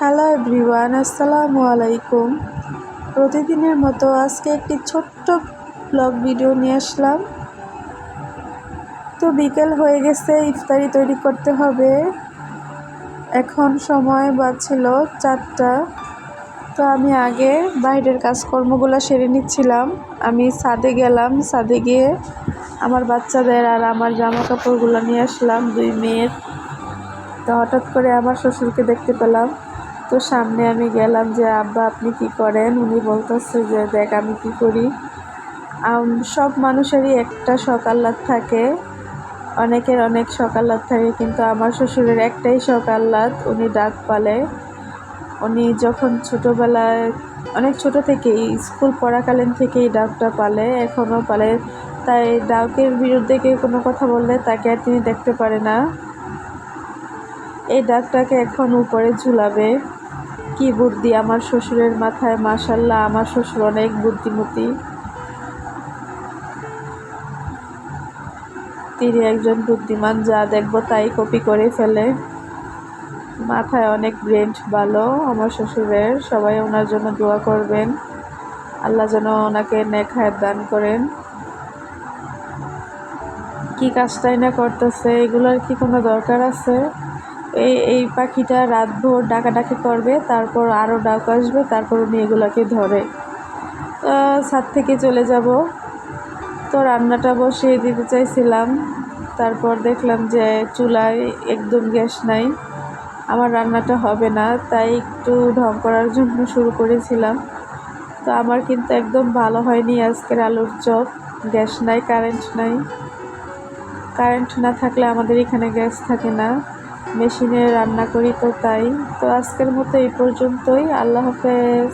Hello everyone, আসসালামু আলাইকুম। প্রতিদিনের মতো আজকে একটি ছোট্ট ব্লগ ভিডিও নিয়ে আসলাম। তো বিকেল হয়ে গেছে, ইফতারি তৈরি করতে হবে। এখন সময় বাজছিল চারটা। তো আমি আগে বাইরের কাজকর্মগুলো সেরে নিচ্ছিলাম। আমি ছাদে গেলাম, ছাদে গিয়ে আমার বাচ্চাদের আর আমার জামা কাপড়গুলো নিয়ে আসলাম, দুই মেয়ের। তো হঠাৎ করে আমার শ্বশুরকে দেখতে পেলাম। তো সামনে আমি গেলাম যে, আব্বা, আপনি কি করেন? উনি বলতেছে যে, দেখ, আমি কি করি? সব মানুষেরই একটা সকাল্লাদ থাকে। অনেকের অনেক সকাল্লাদ থাকে, কিন্তু আমার শ্বশুরের একটাই সকাল্লাদ, উনি ডাক পালে। উনি যখন ছোটোবেলায়, অনেক ছোট থেকেই, স্কুল পড়াকালীন থেকেই ডাকটা পালে, এখনও পালে। তাই ডাকের বিরুদ্ধে কেউ কোনো কথা বললে তাকে আর তিনি দেখতে পারে না। এই ডাকটাকে এখন উপরে ঝুলাবে। কি বুদ্ধি আমার শ্বশুরের মাথায়? মাসাল্লাহ আমার শ্বশুর অনেক বুদ্ধিমতী। তিনি একজন বুদ্ধিমান, যা দেখব তাই কপি করে ফেলে। মাথায় অনেক ব্রেন ভালো, আমার শ্বশুরের। সবাই ওনার জন্য দোয়া করবেন। আল্লাহ যেন ওনাকে নেখায় দান করেন। কি কাজটাই না করতেছে, এগুলোর কি কোনো দরকার আছে? এই এই পাখিটা রাতভর ডাকাডাকি করবে, তারপর আরও ডাক আসবে, তারপর উনি এগুলোকে ধরে। ছাদ থেকে চলে যাব। তো রান্নাটা বসিয়ে দিতে চাইছিলাম। তারপর দেখলাম যে চুলায় একদম গ্যাস নাই। আমার রান্নাটা হবে না, তাই একটু ঢং করার জন্য শুরু করেছিলাম। তো আমার কিন্তু একদম ভালো হয়নি আজকের আলুর চপ। গ্যাস নাই, কারেন্ট নাই। কারেন্ট না থাকলে আমাদের এখানে গ্যাস থাকে না। মেশিনে রান্না করি তো তাই। তো আজকের মতো এই পর্যন্তই। আল্লাহ হাফেজ।